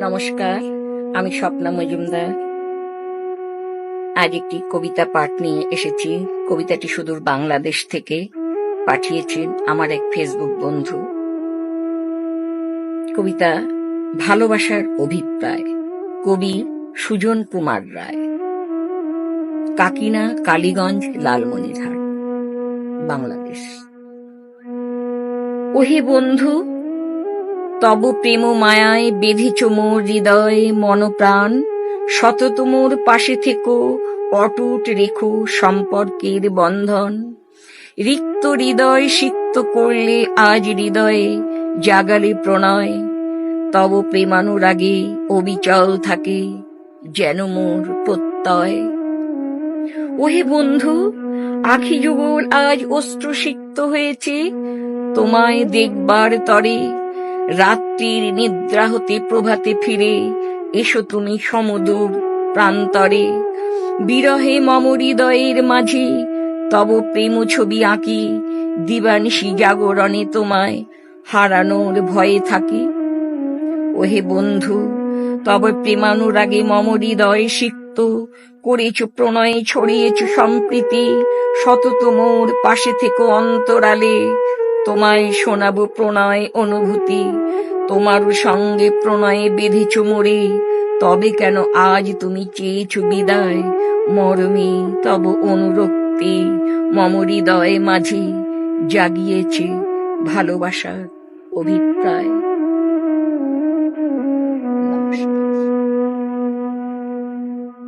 নমস্কার, আমি স্বপ্না মজুমদার। আজ একটি কবিতা পাঠ নিয়ে এসেছি। কবিতাটি সুদূর বাংলাদেশ থেকে পাঠিয়েছেন আমার এক ফেসবুক বন্ধু। কবিতা, ভালোবাসার অভিপ্রায়। কবি সুজন কুমার রায়। কাকিনা কালীগঞ্জ, লালমনিরহাট, বাংলাদেশ। ওহে বন্ধু তব প্রেম মায়ায় বেঁধেছ মোর হৃদয় মনপ্রাণ। শত মোর পাশে থেকো, অটুট রেখো সম্পর্কের বন্ধন। রিক্ত হৃদয় সিক্ত করলে আজ হৃদয়ে জাগালে প্রণয়। তব প্রেমানুরাগে অবিচল থাকে যেন মোর প্রত্যয়। ওহে বন্ধু, আখি যুগল আজ অস্ত্রসিক্ত হয়েছে, তোমায় দেখবার তরে রাত্রির নিদ্রা হতে প্রভাতে ফিরে, এসো তুমি সমদূর প্রান্তরে। বিরহে মম হৃদয়ের মাঝে, তব প্রেম ছবি আঁকি, দিবানিশি জাগরণে তোমায় হারানোর ভয়ে থাকি। ওহে বন্ধু, তব প্রেমানুরাগে মম হৃদয় সিক্ত, করেছ প্রণয়ে, ছড়িয়েছ সম্প্রীতি, সতত মোর পাশে থেকে অন্তরালে। তোমায় শোনাব প্রণয় অনুভূতি। তোমার সঙ্গে প্রণয়ে বেঁধেছ মরে। তবে কেন আজ তুমি চেয়েছ বিদায়? মরমে তব অনুরক্তি মম হৃদয়ে মাঝে জাগিয়েছে ভালোবাসার অভিপ্রায়।